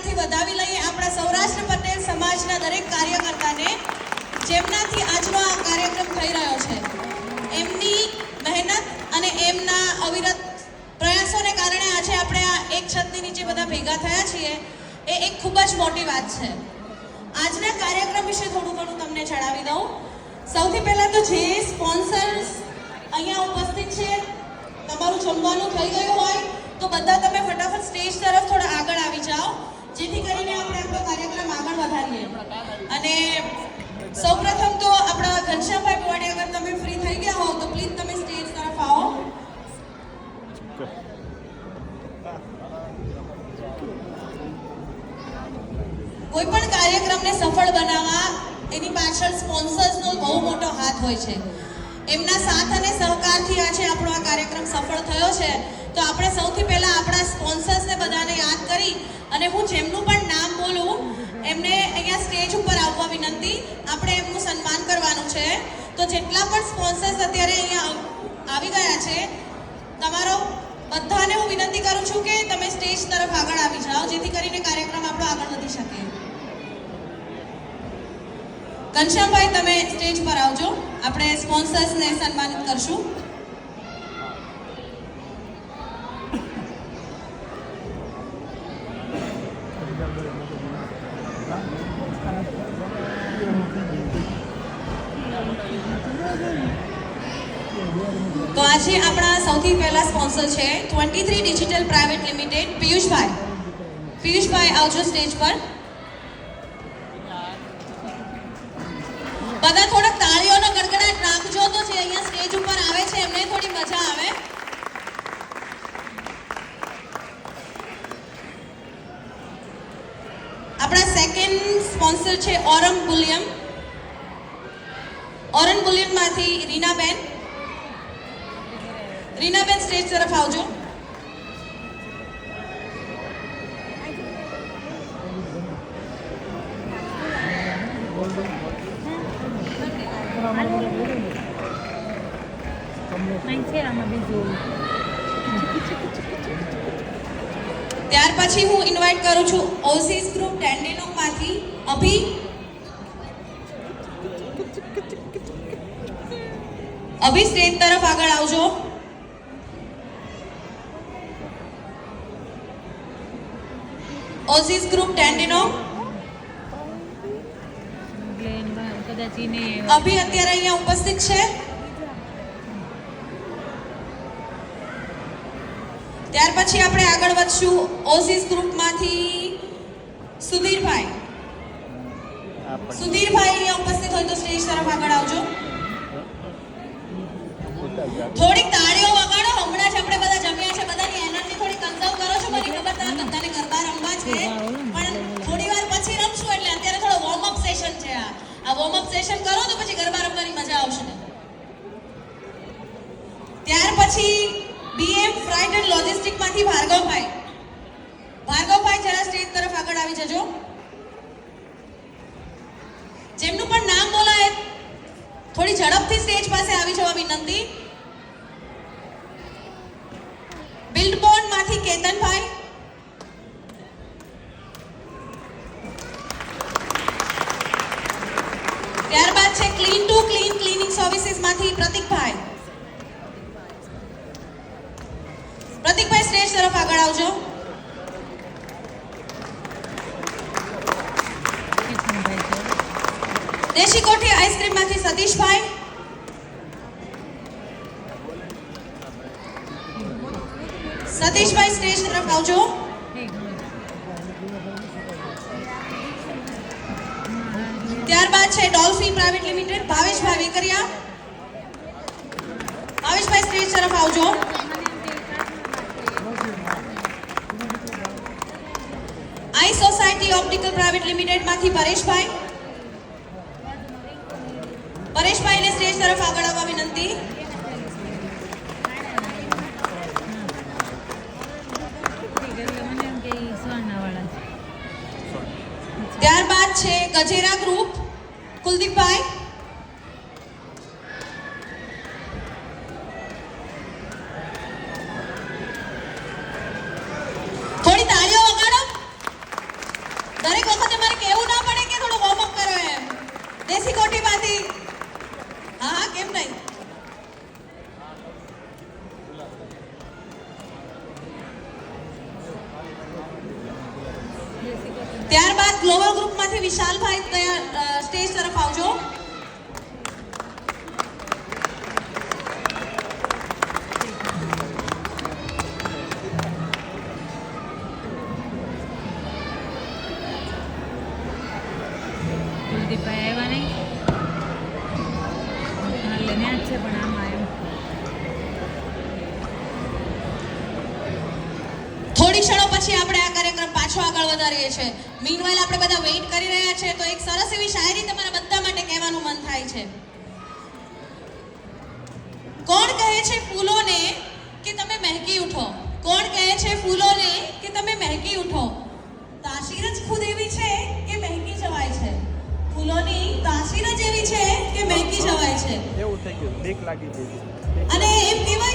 તાળીઓથી વધાવી લઈએ આપણા સૌરાષ્ટ્ર પટેલ સમાજના દરેક કાર્યકર્તાને, જેમનાથી આજનો આ કાર્યક્રમ થઈ રહ્યો છે. એમની મહેનત અને એમના અવિરત પ્રયાસોને કારણે આજે આપણે આ એક છતની નીચે બધા ભેગા થયા છીએ. એ એક ખૂબ જ મોટી વાત છે. આજના કાર્યક્રમ વિશે થોડું ઘણું તમને જણાવી દઉં. સૌથી પહેલાં તો જે સ્પોન્સર્સ અહીંયા ઉપસ્થિત છે, તમારું જમવાનું થઈ ગયું હોય, તો બધા તમે ફટાફટ સ્ટેજ તરફ થોડા આગળ આવી જાઓ. જેથી કરીને આપણે આપણો કાર્યક્રમ આગળ વધારીએ. અને સૌપ્રથમ તો આપણા ઘનશ્યામભાઈ પવાડી અગર તમે ફ્રી થઈ ગયા હો તો પ્લીઝ તમે સ્ટેજ તરફ આવો. કોઈ પણ કાર્યક્રમને સફળ બનાવવા, એની પાછળ સ્પોન્સર્સનો બહુ મોટો હાથ હોય છે. એમના સાથ અને સહકારથી આજે આપણો આ કાર્યક્રમ સફળ થયો છે. તો આપણે સૌથી પહેલા આપણા અને હું જેમનું પણ નામ બોલું, એમને અહીંયા સ્ટેજ ઉપર આવવા વિનંતી. આપણે એમનું સન્માન કરવાનું છે. તો જેટલા પણ સ્પોન્સર્સ અત્યારે અહીંયા આવી ગયા છે, તમારો બધાને હું વિનંતી કરું છું કે તમે સ્ટેજ તરફ આગળ આવી જાઓ, જેથી કરીને કાર્યક્રમ આપણો આગળ વધી શકે. ઘનશ્યામભાઈ, તમે સ્ટેજ પર આવજો. આપણે સ્પોન્સર્સને સન્માનિત કરશું. તો આજે આપણા સૌથી પહેલા સ્પોન્સર છે twenty three digital private limited Piyushbhai. Piyushbhai, આવજો સ્ટેજ પર. બધા થોડાક તાળીઓનો ગડગડાટ રાખજો તો જે અહીંયા સ્ટેજ ઉપર આવે છે એમને થોડી મજા આવે. સેકન્ડ સ્પોન્સર છે ઓરમ બુલિયમ ઓરન બુલિયનમાંથી રીનાબેન રીનાબેન સ્ટેજ તરફ આવજો Mancera બીજું ત્યાર પછી હું ઇન્વાઇટ કરું છું ઓસીસ ગ્રુપ ટેન્ડેનોમાંથી અભી. અભી સ્ટેજ તરફ આગળ આવજો. ઓસીસ ગ્રુપ ટેન્ડેનો અભી અત્યારે અહીંયા ઉપસ્થિત છે. ત્યાર પછી આપણે આગળ વધશું ઓસિસ ગ્રુપમાંથી સુધીરભાઈ. સુધીરભાઈ અહીંયા ઉપસ્થિત હોય તો સ્ટેજ તરફ આગળ આવજો. થોડીક તાળીઓ લોજિસ્ટિકમાંથી ભાર્ગવભાઈ. ભાર્ગવભાઈ જરા સ્ટેજ તરફ આગળ આવી જજો. જેમનું પણ નામ બોલાય, થોડી ઝડપથી સ્ટેજ પાસે આવી જવા વિનંતી. બિલ્ડબોર્નમાંથી કેતનભાઈ. ત્યારબાદ છે ક્લીન ટુ ક્લીન ક્લીનિંગ સર્વિસીસમાંથી પ્રતિકભાઈ સ્ટેજ તરફ આગળ આવજો કિશનભાઈ છે દેશી કોઠી આઈસ્ક્રીમમાંથી સતીશભાઈ સતીશભાઈ સ્ટેજ તરફ આવજો. એક મિનિટ ત્યારબાદ છે dolphin private limited Bhaveshbhai Vekariya. Bhaveshbhai stage તરફ આવજો. ઓપ્ટિકલ પ્રાઇવેટ લિમિટેડમાંથી પરેશભાઈ. પરેશભાઈને સ્ટેજ તરફ આગળ આવવા વિનંતી. ત્યારબાદ છે ગજેરા ગ્રુપ, કુલદીપભાઈ થોડી તાળીઓ વગાડો ત્યારબાદ ગ્લોબલ ગ્રુપમાંથી વિશાલભાઈ સ્ટેજ તરફ આવજો. કુલદીપભાઈ આવ્યા નહીં. લઈને જ છે, પણ આમ આવ્યો થોડી ક્ષણો પછી આપણે આ કાર્યક્રમ પાછો આગળ વધારીએ છીએ. મીનવાઇલ આપણે બધા વેઇટ કરી રહ્યા છે તો એક સરસ એવી શાયરી તમારા બધા માટે કહેવાનું મન થાય છે. કોણ કહે છે ફૂલોને કે તમે મહેકી ઉઠો? કોણ કહે છે ફૂલોને કે તમે મહેકી ઉઠો? તાસીર જ ખુદ એવી છે કે મહેકી જવાય છે. ફૂલોની તાસીર જ એવી છે કે મહેકી જવાય છે. એવું થઈ ગયું દેખ લાગી ગઈ. અને એમ કહેવાય